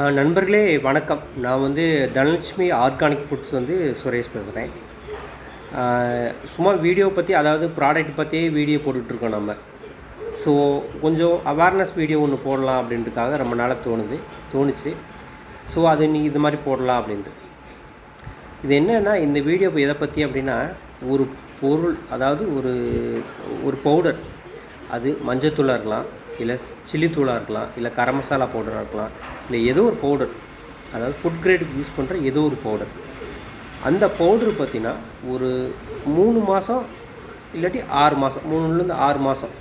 நண்பர்களே வணக்கம். நான் வந்து தனலட்சுமி ஆர்கானிக் ஃபுட்ஸ் வந்து சுரேஷ் பேசுகிறேன் சும்மா வீடியோ பற்றி அதாவது ப்ராடக்ட் பற்றியே வீடியோ போட்டுட்ருக்கோம் நம்ம. ஸோ கொஞ்சம் அவேர்னஸ் வீடியோ ஒன்று போடலாம் அப்படின்றதுக்காக ரொம்ப நாளாக தோணுது தோணுச்சு. ஸோ அது நீ இது மாதிரி போடலாம் அப்படின்ட்டு. இது என்னென்னா இந்த வீடியோ எதை பற்றி அப்படின்னா ஒரு பொருள் அதாவது ஒரு ஒரு பவுடர் அது மஞ்சத்தூளாக இருக்கலாம். இல்லை சில்லி தூளாக இருக்கலாம் இல்லை கரம் மசாலா பவுடராக இருக்கலாம் இல்லை ஏதோ ஒரு பவுடர் அதாவது ஃபுட் கிரேடுக்கு யூஸ் பண்ணுற ஏதோ ஒரு பவுடர் அந்த பவுடர் பார்த்திங்கன்னா ஒரு மூணு மாதம் இல்லாட்டி ஆறு மாதம் மூணுலேருந்து ஆறு மாதம்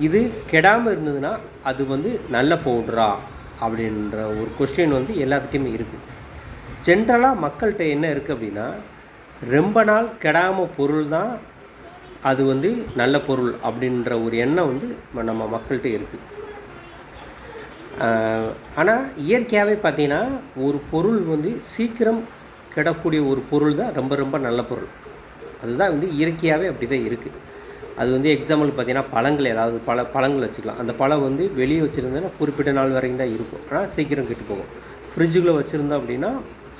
இது கெடாமல் இருந்ததுன்னா அது வந்து நல்ல பவுடரா அப்படின்ற ஒரு கொஸ்டின் வந்து எல்லாத்துட்டையுமே இருக்குது ஜென்ரலாக மக்கள்கிட்ட என்ன இருக்குது அப்படின்னா ரொம்ப நாள் கெடாமல் பொருள் தான் அது வந்து நல்ல பொருள் அப்படின்ற ஒரு எண்ணம் வந்து நம்ம மக்கள்கிட்ட இருக்குது ஆனால் இயற்கையாகவே பார்த்தீங்கன்னா ஒரு பொருள் வந்து சீக்கிரம் கெடக்கூடிய ஒரு பொருள் தான் ரொம்ப ரொம்ப நல்ல பொருள். அதுதான் வந்து இயற்கையாகவே அப்படி தான் இருக்குது அது வந்து எக்ஸாம்பிள் பார்த்தீங்கன்னா பழங்கள் ஏதாவது பழ பழங்கள் வச்சுக்கலாம். அந்த பழம் வந்து வெளியே வச்சுருந்தோன்னா குறிப்பிட்ட நாள் வரைக்கும் தான் இருக்கும். ஆனால் சீக்கிரம் கெட்டு போகும். ஃப்ரிட்ஜுக்குள்ளே வச்சுருந்தோம் அப்படின்னா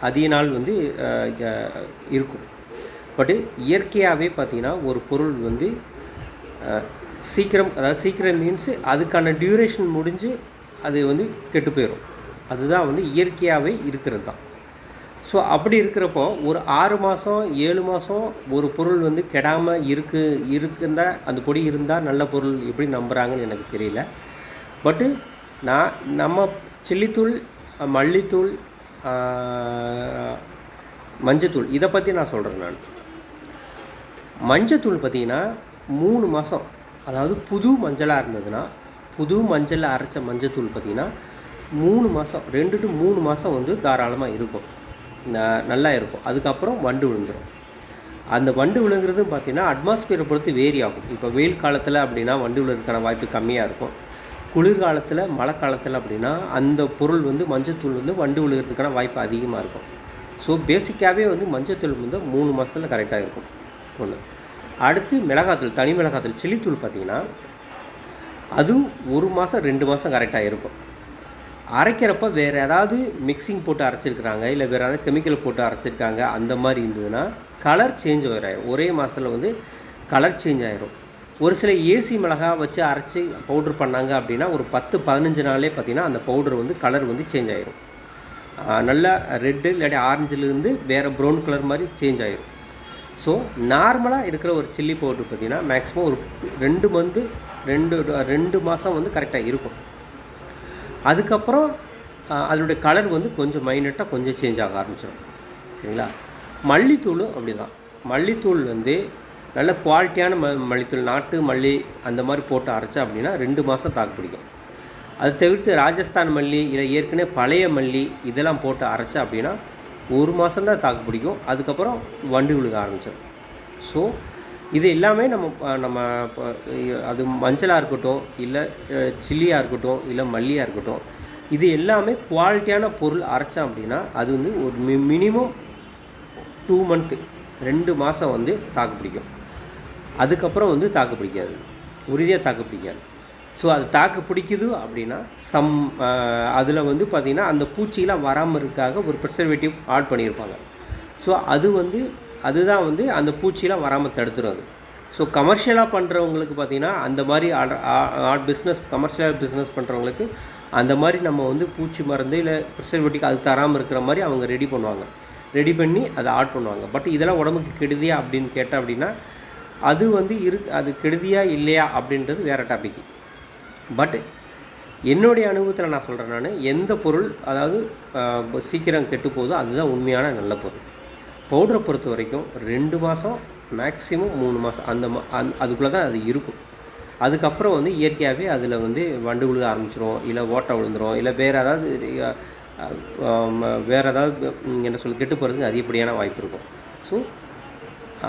அதிக நாள் வந்து இருக்கும். பட்டு இயற்கையாகவே பார்த்தீங்கன்னா ஒரு பொருள் வந்து சீக்கிரம் அதாவது சீக்கிரம் மீன்ஸ் அதுக்கான டியூரேஷன் முடிஞ்சு அது வந்து கெட்டு போயிடும் அதுதான் வந்து இயற்கையாகவே இருக்கிறது தான். ஸோ அப்படி இருக்கிறப்போ ஒரு ஆறு மாதம் ஏழு மாதம் ஒரு பொருள் வந்து கெடாமல் இருக்கு இருக்குந்தா அந்த பொடி இருந்தால் நல்ல பொருள் எப்படி நம்புகிறாங்கன்னு எனக்கு தெரியல. பட்டு நான் நம்ம சில்லித்தூள் மல்லித்தூள் மஞ்சத்தூள். இதை பற்றி நான் சொல்கிறேன் நான். மஞ்சத்தூள் பார்த்தீங்கன்னா மூணு மாதம் அதாவது புது மஞ்சளாக இருந்ததுன்னா புது மஞ்சளில் அரைச்ச மஞ்சத்தூள் பார்த்தீங்கன்னா மூணு மாதம் ரெண்டு டு மூணு மாதம் வந்து தாராளமாக இருக்கும். ந- நல்லா இருக்கும். அதுக்கப்புறம் வண்டு விழுந்துடும் அந்த வண்டு விழுங்குறது பார்த்தீங்கன்னா அட்மாஸ்பியரை பொறுத்து வேரி ஆகும். இப்போ வெயில் காலத்தில் அப்படின்னா வண்டு விழுறதுக்கான வாய்ப்பு கம்மியாக இருக்கும். குளிர்காலத்தில் மழை காலத்தில் அப்படின்னா அந்த பொருள் வந்து மஞ்சத்தூள் வந்து வண்டு விழுகிறதுக்கான வாய்ப்பு அதிகமாக இருக்கும். ஸோ பேசிக்காகவே வந்து மஞ்சத்தூள் வந்து மூணு மாதத்தில் கரெக்டாக இருக்கும். ஒன்று அடுத்து மிளகாத்தூள் தனி மிளகாத்தூள் சில்லித்தூள் பார்த்தீங்கன்னா அதுவும் ஒரு மாதம் ரெண்டு மாதம் கரெக்டாக இருக்கும். அரைக்கிறப்ப வேறு ஏதாவது மிக்சிங் போட்டு அரைச்சிருக்கிறாங்க இல்லை வேறு ஏதாவது கெமிக்கல் போட்டு அரைச்சிருக்காங்க அந்த மாதிரி இருந்ததுன்னா கலர் சேஞ்ச் ஆயிரும். ஒரே மாதத்தில் வந்து கலர் சேஞ்ச் ஆயிரும். ஒரு சில ஏசி மிளகா வச்சு அரைச்சி பவுட்ரு பண்ணாங்க அப்படின்னா ஒரு பத்து பதினஞ்சு நாளே பார்த்தீங்கன்னா அந்த பவுடர் வந்து கலர் வந்து சேஞ்ச் ஆயிரும். நல்லா ரெட்டு இல்லாட்டி ஆரஞ்சிலிருந்து வேறு ப்ரௌன் கலர் மாதிரி சேஞ்ச் ஆகிடும் ஸோ நார்மலாக இருக்கிற ஒரு சில்லி பவுட்ரு பார்த்தீங்கன்னா மேக்ஸிமம் ஒரு ரெண்டு மந்த்து ரெண்டு ரெண்டு மாதம் வந்து கரெக்டாக இருக்கும். அதுக்கப்புறம் அதனுடைய கலர் வந்து கொஞ்சம் மைனட்டாக கொஞ்சம் சேஞ்ச் ஆக ஆரம்பிச்சிடும் சரிங்களா? மல்லித்தூளும் அப்படி தான் மல்லித்தூள் வந்து நல்ல குவாலிட்டியான ம மல்லித்தூள் நாட்டு மல்லி அந்த மாதிரி போட்டு அரைச்சா அப்படின்னா ரெண்டு மாதம் தாக்கு பிடிக்கும். அது தவிர்த்து ராஜஸ்தான் மல்லி இல்லை ஏற்கனவே பழைய மல்லி இதெல்லாம் போட்டு அரைச்சா அப்படின்னா ஒரு மாதம் தான் தாக்கு பிடிக்கும். அதுக்கப்புறம் வண்டு விழுக ஆரம்பிச்சிடும் ஸோ இது எல்லாமே நம்ம நம்ம அது மஞ்சளாக இருக்கட்டும் இல்லை சில்லியாக இருக்கட்டும் இல்லை மல்லியாக இருக்கட்டும் இது எல்லாமே குவாலிட்டியான பொருள் அரைச்சோம் அப்படின்னா அது வந்து ஒரு மி மினிமம் டூ மந்த்து ரெண்டு மாதம் வந்து தாக்கு பிடிக்கும். அதுக்கப்புறம் வந்து தாக்கு பிடிக்காது. உறுதியாக தாக்கு பிடிக்காது. ஸோ அது தாக்கு பிடிக்குது அப்படின்னா சம் அதில் வந்து பார்த்திங்கன்னா அந்த பூச்சியெலாம் வராமல் இருக்காக ஒரு ப்ரிசர்வேட்டிவ் ஆட் பண்ணியிருப்பாங்க ஸோ அது வந்து அதுதான் வந்து அந்த பூச்சியெலாம் வராமல் தடுத்துரும் அது. ஸோ கமர்ஷியலாக பண்ணுறவங்களுக்கு பார்த்திங்கன்னா அந்த மாதிரி ஆட் பிஸ்னஸ் கமர்ஷியலாக பிஸ்னஸ் பண்ணுறவங்களுக்கு அந்த மாதிரி நம்ம வந்து பூச்சி மருந்து இல்லை ப்ரிசர்வேட்டிவ் அது தராமல் இருக்கிற மாதிரி அவங்க ரெடி பண்ணுவாங்க. ரெடி பண்ணி அதை ஆட் பண்ணுவாங்க. பட் இதெல்லாம் உடம்புக்கு கெடுதியா அப்படின்னு கேட்டால் அப்படின்னா அது வந்து இரு அது கெடுதியா இல்லையா அப்படின்றது வேறு டாபிக் பட் என்னுடைய அனுபவத்தில் நான் சொல்கிறேன் நான் எந்த பொருள் அதாவது சீக்கிரம் கெட்டு போகுதோ அதுதான் உண்மையான நல்ல பொருள். பவுடரை பொறுத்த வரைக்கும் ரெண்டு மாதம் மேக்ஸிமம் மூணு மாதம் அந்த மா அந் அதுக்குள்ளே தான் அது இருக்கும். அதுக்கப்புறம் வந்து இயற்கையாகவே அதில் வந்து வண்டு விழுக ஆரம்பிச்சிரும் இல்லை ஓட்டை விழுந்துரும் இல்லை வேறு ஏதாவது வேறு ஏதாவது என்ன சொல்லி கெட்டு போகிறதுக்கு அதிகப்படியான வாய்ப்பு இருக்கும். ஸோ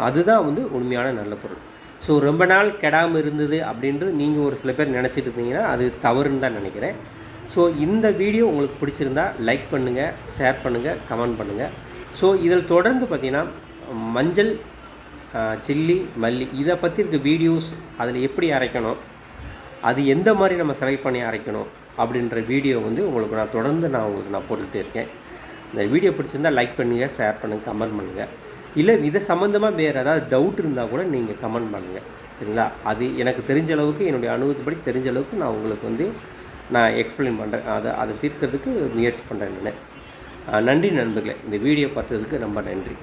அதுதான் வந்து உண்மையான நல்ல பொருள். ஸோ ரொம்ப நாள் கெடாமல் இருந்தது அப்படின்றது நீங்கள் ஒரு சில பேர் நினச்சிட்டு இருந்தீங்கன்னா அது தவறுன்னு தான் நினைக்கிறேன். ஸோ இந்த வீடியோ உங்களுக்கு பிடிச்சிருந்தா லைக் பண்ணுங்கள் ஷேர் பண்ணுங்கள் கமெண்ட் பண்ணுங்கள் ஸோ இதில் தொடர்ந்து பார்த்தீங்கன்னா மஞ்சள் சில்லி மல்லி இதை பற்றி இருக்க வீடியோஸ் அதில் எப்படி அரைக்கணும் அது எந்த மாதிரி நம்ம செலக்ட் பண்ணி அரைக்கணும் அப்படின்ற வீடியோ வந்து உங்களுக்கு நான் தொடர்ந்து நான் உங்களுக்கு நான் போட்டுக்கிட்டே இருக்கேன். இந்த வீடியோ பிடிச்சிருந்தா லைக் பண்ணுங்கள் ஷேர் பண்ணுங்கள் கமெண்ட் பண்ணுங்கள் இல்லை இதை சம்மந்தமாக வேறு ஏதாவது டவுட் இருந்தால் கூட நீங்கள் கமெண்ட் பண்ணுங்கள் சரிங்களா? அது எனக்கு தெரிஞ்ச அளவுக்கு என்னுடைய அனுபவத்துப்படி தெரிஞ்ச அளவுக்கு நான் உங்களுக்கு வந்து நான் எக்ஸ்பிளைன் பண்ணுறேன் அதை அதை தீர்க்கிறதுக்கு முயற்சி பண்ணுறேன் நான். நன்றி நண்பர்களே. இந்த வீடியோ பார்த்ததுக்கு ரொம்ப நன்றி.